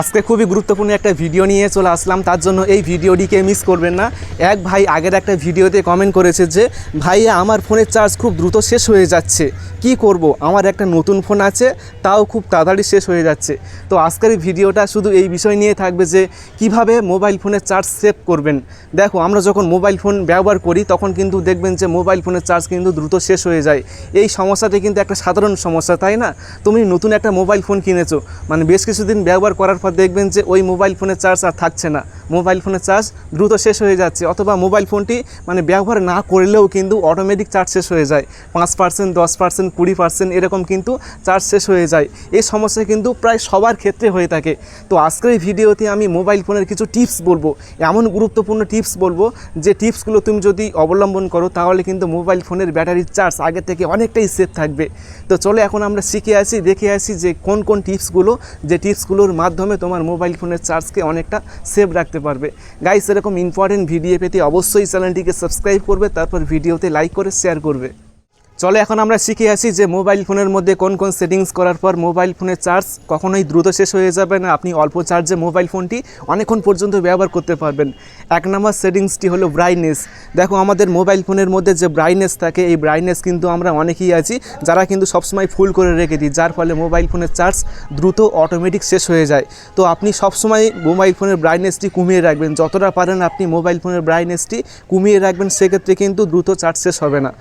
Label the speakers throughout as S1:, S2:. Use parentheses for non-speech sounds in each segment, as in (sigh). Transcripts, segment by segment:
S1: আজকে খুবই গুরুত্বপূর্ণ একটা ভিডিও নিয়ে চলে আসলাম। তার জন্য এই ভিডিওটিকে মিস করবেন না। এক ভাই আগের একটা ভিডিওতে কমেন্ট করেছে যে ভাইয়া আমার ফোনের চার্জ খুব দ্রুত শেষ হয়ে যাচ্ছে। কি করব? আমার একটা নতুন ফোন আছে, তাও খুব তাড়াতাড়ি শেষ হয়ে যাচ্ছে। তো আজকের ভিডিওটা শুধু এই বিষয় নিয়ে থাকবে যে, কীভাবে মোবাইল ফোনের চার্জ সেভ করবেন। দেখো, আমরা যখন মোবাইল ফোন ব্যবহার করি, তখন কিন্তু দেখবেন যে মোবাইল ফোনের চার্জ কিন্তু দ্রুত শেষ হয়ে যায়। এই সমস্যাটি কিন্তু একটা সাধারণ সমস্যা, তাই না? তুমি নতুন একটা মোবাইল ফোন কিনেছো। মানে বেশ কিছুদিন ব্যবহার করার পর দেখবেন যে ওই মোবাইল ফোনের চার্জ আর থাকছে না। মোবাইল ফোনের চার্জ দ্রুত শেষ হয়ে যাচ্ছে, অথবা মোবাইল ফোনটি মানে ব্যবহার না করলেও কিন্তু অটোমেটিক চার্জ শেষ হয়ে যায়। পাঁচ পার্সেন্ট দশ পার্সেন্ট কুড়ি পার্সেন্ট এরকম কিন্তু চার্জ শেষ হয়ে যায়। এই সমস্যা কিন্তু প্রায় সবার ক্ষেত্রে হয়ে থাকে। তো আজকের এই ভিডিওতে আমি মোবাইল ফোনের কিছু টিপস বলব। এমন গুরুত্বপূর্ণ টিপস বলব যে টিপসগুলো তুমি যদি অবলম্বন করো, তাহলে কিন্তু মোবাইল ফোনের ব্যাটারির চার্জ আগের থেকে অনেকটাই সেফ থাকবে। তো চলো এখন আমরা শিখে আসি, দেখে আসি যে কোন কোন টিপসগুলো যে টিপসগুলোর মাধ্যমে তোমার মোবাইল ফোনের চার্জকে অনেকটা সেভ রাখতে পারবে। গাইস এরকম ইম্পর্টেন্ট ভিডিও পেতে অবশ্যই চ্যানেলটিকে সাবস্ক্রাইব করবে, তারপর ভিডিওতে লাইক করে শেয়ার করবে। চলো এখন আমরা শিখে আসি যে মোবাইল ফোনের মধ্যে কোন কোন সেটিংস করার পর মোবাইল ফোনের চার্জ কখনোই দ্রুত শেষ হয়ে যাবে না। আপনি অল্প চার্জে মোবাইল ফোনটি অনেকক্ষণ পর্যন্ত ব্যবহার করতে পারবেন। এক নম্বর সেটিংসটি হলো ব্রাইটনেস দেখো, আমাদের মোবাইল ফোনের মধ্যে যে ব্রাইটনেস থাকে, এই ব্রাইটনেস কিন্তু আমরা অনেকেই আছি যারা কিন্তু সবসময় ফুল করে রেখে দিই, যার ফলে মোবাইল ফোনের চার্জ দ্রুত অটোমেটিক শেষ হয়ে যায়। তো আপনি সবসময় মোবাইল ফোনের ব্রাইটনেসটি কমিয়ে রাখবেন। যতটা পারেন আপনি মোবাইল ফোনের ব্রাইটনেসটি কমিয়ে রাখবেন, সেক্ষেত্রে কিন্তু দ্রুত চার্জ শেষ হবে না।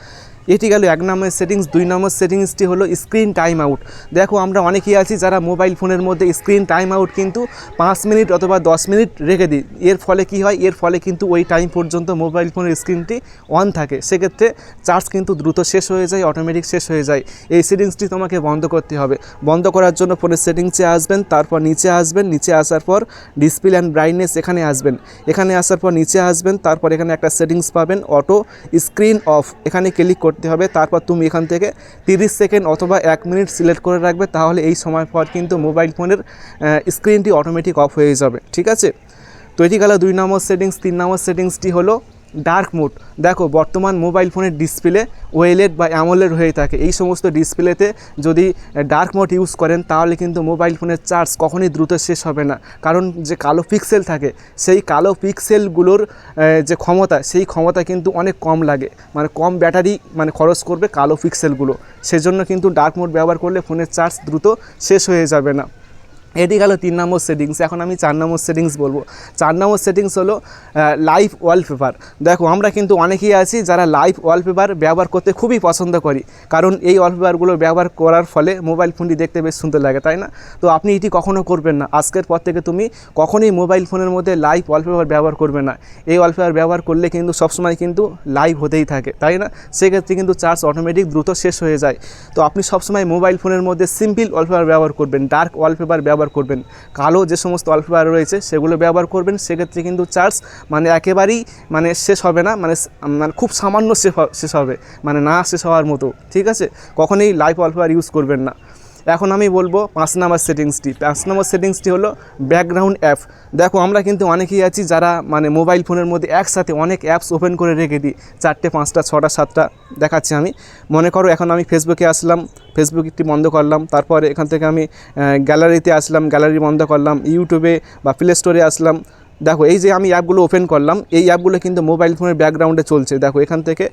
S1: এটি গেল এক নম্বর সেটিংস দুই নম্বর সেটিংসটি হলো স্ক্রিন টাইম আউট দেখো আমরা অনেকেই আছি যারা মোবাইল ফোনের মধ্যে স্ক্রিন টাইম আউট কিন্তু পাঁচ মিনিট অথবা দশ মিনিট রেখে দিই। এর ফলে কি হয়? এর ফলে কিন্তু ওই টাইম পর্যন্ত মোবাইল ফোনের স্ক্রিনটি অন থাকে। সেক্ষেত্রে চার্জ কিন্তু দ্রুত শেষ হয়ে যায় অটোমেটিক শেষ হয়ে যায়। এই সেটিংসটি তোমাকে বন্ধ করতে হবে। বন্ধ করার জন্য ফোনের সেটিংসে আসবেন, তারপর নিচে আসবেন, নিচে আসার পর ডিসপ্লে অ্যান্ড ব্রাইটনেস এখানে আসবেন। এখানে আসার পর নিচে আসবেন, তারপর এখানে একটা সেটিংস পাবেন অটো স্ক্রিন অফ এখানে ক্লিক করতে হবে। তারপর তুমি এখান থেকে তিরিশ সেকেন্ড অথবা এক মিনিট সিলেক্ট করে রাখবে। তাহলে এই সময় পর কিন্তু মোবাইল ফোনের স্ক্রিনটি অটোমেটিক অফ হয়ে যাবে। ঠিক আছে? তো এটি গেল দুই নম্বর সেটিংস তিন নম্বর সেটিংসটি হলো ডার্ক মোড দেখো, বর্তমান মোবাইল ফোনের ডিসপ্লে ওয়েলেড বা অ্যামোলেড হয়ে থাকে। এই সমস্ত ডিসপ্লেতে যদি ডার্ক মোড ইউজ করেন, তাহলে কিন্তু মোবাইল ফোনের চার্জ কখনই দ্রুত শেষ হবে না। কারণ যে কালো পিক্সেল থাকে, সেই কালো পিক্সেলগুলোর যে ক্ষমতা, সেই ক্ষমতা কিন্তু অনেক কম লাগে। মানে কম ব্যাটারি মানে খরচ করবে কালো পিক্সেলগুলো সেজন্য কিন্তু ডার্ক মোড ব্যবহার করলে ফোনের চার্জ দ্রুত শেষ হয়ে যাবে না। এটি গেল তিন নম্বর সেটিংস এখন আমি চার নম্বর সেটিংস বলব। চার নম্বর সেটিংস হলো লাইভ ওয়ালপেপার দেখো, আমরা কিন্তু অনেকেই আছি যারা লাইভ ওয়ালপেপার ব্যবহার করতে খুবই পছন্দ করি। কারণ এই ওয়ালপেপারগুলো ব্যবহার করার ফলে মোবাইল ফোনটি দেখতে বেশ সুন্দর লাগে, তাই না? তো আপনি এটি কখনও করবেন না। আজকের পর থেকে তুমি কখনোই মোবাইল ফোনের মধ্যে লাইভ ওয়ালপেপার ব্যবহার করবে না। এই ওয়ালপেপার ব্যবহার করলে কিন্তু সবসময় কিন্তু লাইভ হতেই থাকে, তাই না? সেক্ষেত্রে কিন্তু চার্জ অটোমেটিক দ্রুত শেষ হয়ে যায়। তো আপনি সবসময় মোবাইল ফোনের মধ্যে সিম্পল ওয়ালপেপার ব্যবহার করবেন ডার্ক ওয়ালপেপার ব্যবহার করবেন। কালো যে সমস্ত ওয়ালপেপার রয়েছে, সেগুলো ব্যবহার করবেন। সেক্ষেত্রে কিন্তু চার্জ মানে একেবারেই মানে শেষ হবে না মানে মানে খুব সামান্য শেষ হবে। মানে না শেষ হওয়ার মতো, ঠিক আছে? কখনোই লাইফ ওয়ালপেপার ইউজ করবেন না। এখন আমি বলব পাঁচ নম্বর সেটিংসটি। পাঁচ নম্বর সেটিংসটি হলো ব্যাকগ্রাউন্ড অ্যাপ দেখো, আমরা কিন্তু অনেকেই আছি যারা মানে মোবাইল ফোনের মধ্যে একসাথে অনেক অ্যাপস ওপেন করে রেখে দিই। চারটে, পাঁচটা, ছটা, সাতটা, দেখাচ্ছি আমি। মনে করো, এখন আমি ফেসবুকে আসলাম ফেসবুক একটি বন্ধ করলাম, তারপরে এখান থেকে আমি গ্যালারিতে আসলাম গ্যালারি বন্ধ করলাম ইউটিউবে বা প্লে স্টোরে আসলাম দেখো, এই যে আমি অ্যাপগুলো ওপেন করলাম, এই অ্যাপগুলো কিন্তু মোবাইল ফোনের ব্যাকগ্রাউন্ডে চলছে। দেখো, এখান থেকে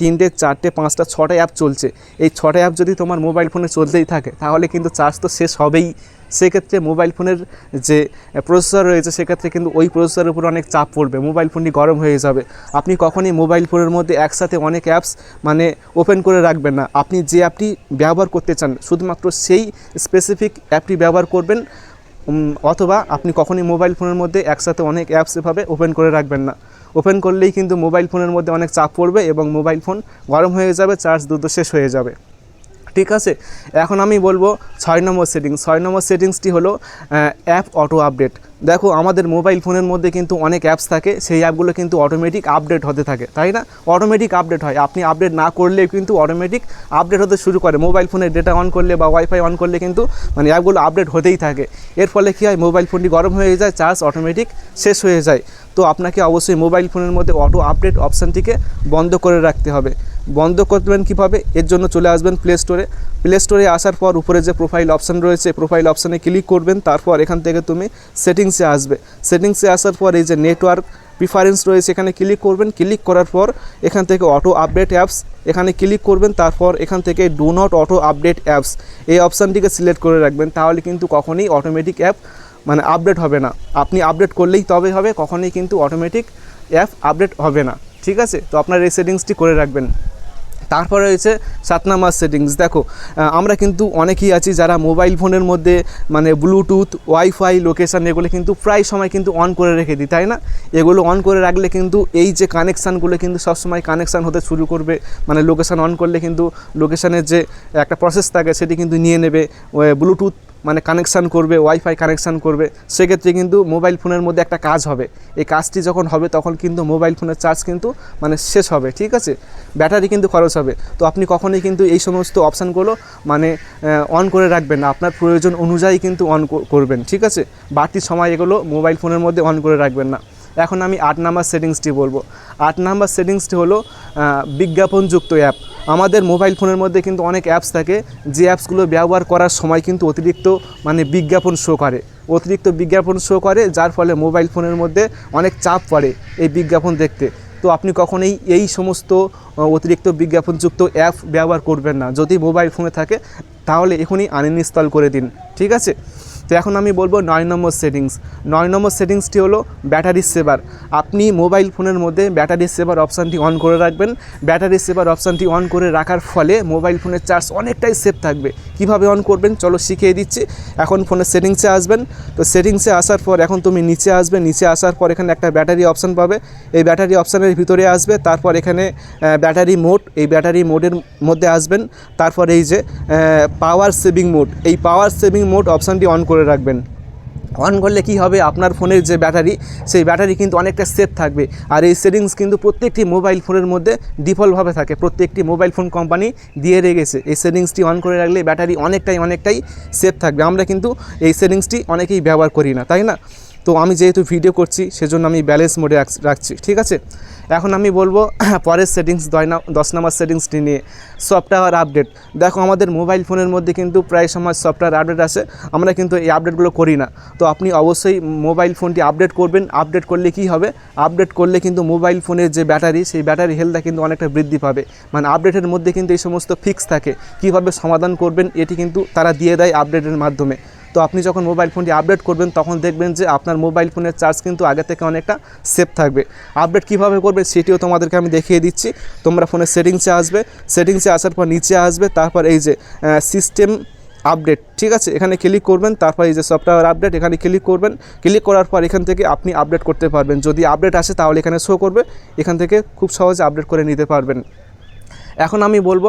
S1: তিনটে, চারটে, পাঁচটা, ছটা অ্যাপ চলছে। এই ছটা অ্যাপ যদি তোমার মোবাইল ফোনে চলতেই থাকে, তাহলে কিন্তু চার্জ তো শেষ হবেই। সেক্ষেত্রে মোবাইল ফোনের যে প্রসেসর রয়েছে, সেক্ষেত্রে কিন্তু ওই প্রসেসরের উপর অনেক চাপ পড়বে। মোবাইল ফোনটি গরম হয়ে যাবে। আপনি কখনই মোবাইল ফোনের মধ্যে একসাথে অনেক অ্যাপস মানে ওপেন করে রাখবেন না। আপনি যে অ্যাপটি ব্যবহার করতে চান, শুধুমাত্র সেই স্পেসিফিক অ্যাপটি ব্যবহার করবেন। অথবা আপনি কখনই মোবাইল ফোনের মধ্যে একসাথে অনেক অ্যাপস এভাবে ওপেন করে রাখবেন না। ওপেন করলেই কিন্তু মোবাইল ফোনের মধ্যে অনেক চাপ পড়বে এবং মোবাইল ফোন গরম হয়ে যাবে চার্জ দ্রুত শেষ হয়ে যাবে। ঠিক আছে? এখন আমি বলব ছয় নম্বর সেটিংস ছয় নম্বর সেটিংসটি হলো অ্যাপ অটো আপডেট দেখো, আমাদের মোবাইল ফোনের মধ্যে কিন্তু অনেক অ্যাপস থাকে, সেই অ্যাপগুলো কিন্তু অটোমেটিক আপডেট হতে থাকে, তাই না? অটোমেটিক আপডেট হয়। আপনি আপডেট না করলেও কিন্তু অটোমেটিক আপডেট হতে শুরু করে। মোবাইল ফোনের ডেটা অন করলে বা ওয়াইফাই অন করলে কিন্তু মানে অ্যাপগুলো আপডেট হতেই থাকে। এর ফলে কী হয়? মোবাইল ফোনটি গরম হয়ে যায় চার্জ অটোমেটিক শেষ হয়ে যায়। তো আপনাকে অবশ্যই মোবাইল ফোনের মধ্যে অটো আপডেট অপশানটিকে বন্ধ করে রাখতে হবে। বন্ধ করবেন কীভাবে? এর জন্য চলে আসবেন প্লে স্টোরে প্লে স্টোরে আসার পর উপরে যে প্রোফাইল অপশান রয়েছে প্রোফাইল অপশানে ক্লিক করবেন। তারপর এখান থেকে তুমি সেটিংসে আসবে। সেটিংসে আসার পর এই যে নেটওয়ার্ক প্রিফারেন্স রয়েছে, এখানে ক্লিক করবেন। ক্লিক করার পর এখান থেকে অটো আপডেট অ্যাপস এখানে ক্লিক করবেন। তারপর এখান থেকে do not auto update apps এই অপশানটিকে সিলেক্ট করে রাখবেন। তাহলে কিন্তু কখনোই অটোমেটিক অ্যাপ মানে আপডেট হবে না। আপনি আপডেট করলেই তবে হবে, কখনোই কিন্তু অটোমেটিক অ্যাপ আপডেট হবে না। ঠিক আছে? তো আপনার এই সেটিংসটি করে রাখবেন। তারপরে রয়েছে সাত নাম্বার সেটিংস দেখো আমরা কিন্তু অনেকেই আছি যারা মোবাইল ফোনের মধ্যে মানে ব্লুটুথ ওয়াইফাই লোকেশান এগুলো কিন্তু প্রায় সময় কিন্তু অন করে রেখে দিই, তাই না? এগুলো অন করে রাখলে কিন্তু এই যে কানেকশানগুলো কিন্তু সবসময় কানেকশান হতে শুরু করবে। মানে লোকেশান অন করলে কিন্তু লোকেশানের যে একটা প্রসেস থাকে, সেটি কিন্তু নিয়ে নেবে ব্লুটুথ মানে কানেকশান করবে ওয়াইফাই কানেকশান করবে, সেক্ষেত্রে কিন্তু মোবাইল ফোনের মধ্যে একটা কাজ হবে। এই কাজটি যখন হবে, তখন কিন্তু মোবাইল ফোনের চার্জ কিন্তু মানে শেষ হবে, ঠিক আছে? ব্যাটারি কিন্তু খরচ হবে। তো আপনি কখনোই কিন্তু এই সমস্ত অপশানগুলো মানে অন করে রাখবেন না। আপনার প্রয়োজন অনুযায়ী কিন্তু অন করবেন, ঠিক আছে? বাড়তি সময় এগুলো মোবাইল ফোনের মধ্যে অন করে রাখবেন না। এখন আমি আট নাম্বার সেটিংসটি বলব। আট নাম্বার সেটিংসটি হলো বিজ্ঞাপনযুক্ত অ্যাপ আমাদের মোবাইল ফোনের মধ্যে কিন্তু অনেক অ্যাপস থাকে, যে অ্যাপসগুলো ব্যবহার করার সময় কিন্তু অতিরিক্ত মানে বিজ্ঞাপন শো করে। অতিরিক্ত বিজ্ঞাপন শো করে, যার ফলে মোবাইল ফোনের মধ্যে অনেক চাপ পড়ে এই বিজ্ঞাপন দেখতে। তো আপনি কখনোই এই সমস্ত অতিরিক্ত বিজ্ঞাপনযুক্ত অ্যাপ ব্যবহার করবেন না। যদি মোবাইল ফোনে থাকে, তাহলে এখনই আনইনস্টল করে দিন। ঠিক আছে? তো এখন আমি বলব নয় নম্বর সেটিংস। নয় নম্বর সেটিংসটি হলো ব্যাটারি সেভার। আপনি মোবাইল ফোনের মধ্যে ব্যাটারি সেভার অপশানটি অন করে রাখবেন। ব্যাটারি সেভার অপশানটি অন করে রাখার ফলে মোবাইল ফোনের চার্জ অনেকটাই সেভ থাকবে। কীভাবে অন করবেন? চলো শিখিয়ে দিচ্ছি। এখন ফোনের সেটিংসে আসবেন। তো সেটিংসে আসার পর এখন তুমি নিচে আসবে। নিচে আসার পর এখানে একটা ব্যাটারি অপশান পাবে। এই ব্যাটারি অপশানের ভিতরে আসবে। তারপর এখানে ব্যাটারি মোড। এই ব্যাটারি মোডের মধ্যে আসবেন। তারপর এই যে পাওয়ার সেভিং মোড। এই পাওয়ার সেভিং মোড অপশানটি অন করে রাখবেন। অন করলে কি হবে? আপনার ফোনের যে ব্যাটারি, সেই ব্যাটারি কিন্তু অনেকটা সেফ থাকবে। আর এই সেটিংস কিন্তু প্রত্যেকটি মোবাইল ফোনের মধ্যে ডিফল্টভাবে থাকে। প্রত্যেকটি মোবাইল ফোন কোম্পানি দিয়ে রেখেছে। এই সেটিংসটি অন করে রাখলে ব্যাটারি অনেকটাই অনেকটাই সেফ থাকবে। আমরা কিন্তু এই সেটিংসটি অনেকেই ব্যবহার করি না, তাই না? তো আমি যেহেতু ভিডিও করছি, সেজন্য আমি ব্যালেন্স মোডে রাখ- রাখছি, ঠিক আছে? এখন আমি বলব, (clears throat) পরের সেটিংস দশ নম্বর সেটিংসটি নিয়ে সফটওয়্যার আপডেট দেখো, আমাদের মোবাইল ফোনের মধ্যে কিন্তু প্রায় সময় সফটওয়্যার আপডেট আসে, আমরা কিন্তু এই আপডেটগুলো করি না। তো আপনি অবশ্যই মোবাইল ফোনটি আপডেট করবেন আপডেট করলে কি হবে? আপডেট করলে কিন্তু মোবাইল ফোনের যে ব্যাটারি সেই ব্যাটারি হেলথটা কিন্তু অনেকটা বৃদ্ধি পাবে। মানে আপডেটের মধ্যে কিন্তু এই সমস্ত ফিক্স থাকে। কীভাবে সমাধান করবেন, এটি কিন্তু তারা দিয়ে দেয় আপডেটের মাধ্যমে। তো আপনি যখন মোবাইল ফোনটি আপডেট করবেন, তখন দেখবেন যে আপনার মোবাইল ফোনের চার্জ কিন্তু আগে থেকে অনেকটা সেফ থাকবে। আপডেট কীভাবে করবে সেটিও তোমাদেরকে আমি দেখিয়ে দিচ্ছি। তোমরা ফোনের সেটিংসে আসবে। সেটিংসে আসার পর নিচে আসবে, তারপর এই যে সিস্টেম আপডেট ঠিক আছে? এখানে ক্লিক করবেন, তারপর এই যে সফটওয়্যার আপডেট এখানে ক্লিক করবেন। ক্লিক করার পর এখান থেকে আপনি আপডেট করতে পারবেন। যদি আপডেট আসে, তাহলে এখানে শো করবে। এখান থেকে খুব সহজে আপডেট করে নিতে পারবেন। এখন আমি বলব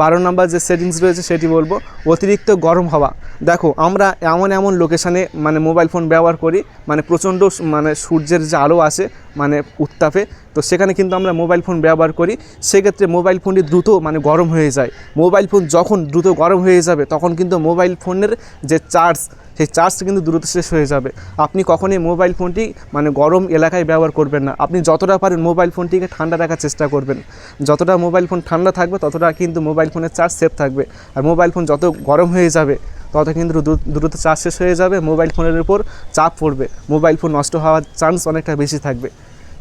S1: বারো নাম্বার যে সেটিংস রয়েছে সেটি বলব, অতিরিক্ত গরম হওয়া। দেখো, আমরা এমন এমন লোকেশানে মানে মোবাইল ফোন ব্যবহার করি মানে প্রচণ্ড মানে সূর্যের যে আলো আসে মানে উত্তাপে তো সেখানে কিন্তু আমরা মোবাইল ফোন ব্যবহার করি সেক্ষেত্রে মোবাইল ফোনটি দ্রুত মানে গরম হয়ে যায় মোবাইল ফোন যখন দ্রুত গরম হয়ে যাবে তখন কিন্তু মোবাইল ফোনের যে চার্জ সেই চার্জটা কিন্তু দ্রুত শেষ হয়ে যাবে আপনি কখনোই মোবাইল ফোনটি মানে গরম এলাকায় ব্যবহার করবেন না আপনি যতটা পারেন মোবাইল ফোনটিকে ঠান্ডা রাখার চেষ্টা করবেন যতটা মোবাইল ফোন ঠান্ডা থাকবে ততটা কিন্তু মোবাইল ফোনের চার্জ সেফ থাকবে আর মোবাইল ফোন যত গরম হয়ে যাবে তত কিন্তু দ্রুত চার্জ শেষ হয়ে যাবে মোবাইল ফোনের উপর চাপ পড়বে মোবাইল ফোন নষ্ট হওয়ার চান্স অনেকটা বেশি থাকবে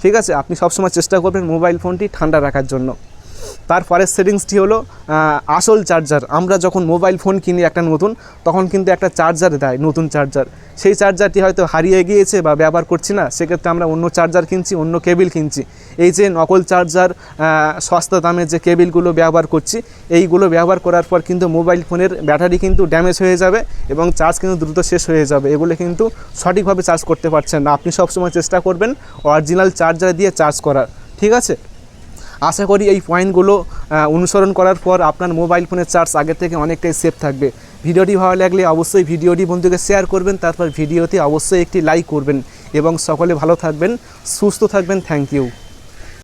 S1: ঠিক আছে? আপনি সবসময় চেষ্টা করবেন মোবাইল ফোনটি ঠান্ডা রাখার জন্য। তারপরের সেটিংসটি হলো আসল চার্জার। আমরা যখন মোবাইল ফোন কিনি একটা নতুন, তখন কিন্তু একটা চার্জার দেয়, নতুন চার্জার। সেই চার্জারটি হয়তো হারিয়ে গিয়েছে বা ব্যবহার করছি না, সেক্ষেত্রে আমরা অন্য চার্জার কিনছি, অন্য কেবিল কিনছি। এই যে নকল চার্জার সস্তা দামের যে কেবিলগুলো ব্যবহার করছি, এইগুলো ব্যবহার করার পর কিন্তু মোবাইল ফোনের ব্যাটারি কিন্তু ড্যামেজ হয়ে যাবে এবং চার্জ কিন্তু দ্রুত শেষ হয়ে যাবে। এগুলো কিন্তু সঠিকভাবে চার্জ করতে পারছেন না। আপনি সবসময় চেষ্টা করবেন অরিজিনাল চার্জার দিয়ে চার্জ করার। ঠিক আছে? আশা করি এই পয়েন্টগুলো অনুসরণ করার পর আপনার মোবাইল ফোনের চার্জ আগে থেকে অনেকটাই সেফ থাকবে। ভিডিওটি ভালো লাগলে অবশ্যই ভিডিওটি বন্ধুকে শেয়ার করবেন, তারপর ভিডিওতে অবশ্যই একটি লাইক করবেন। এবং সকলে ভালো থাকবেন, সুস্থ থাকবেন থ্যাংক ইউ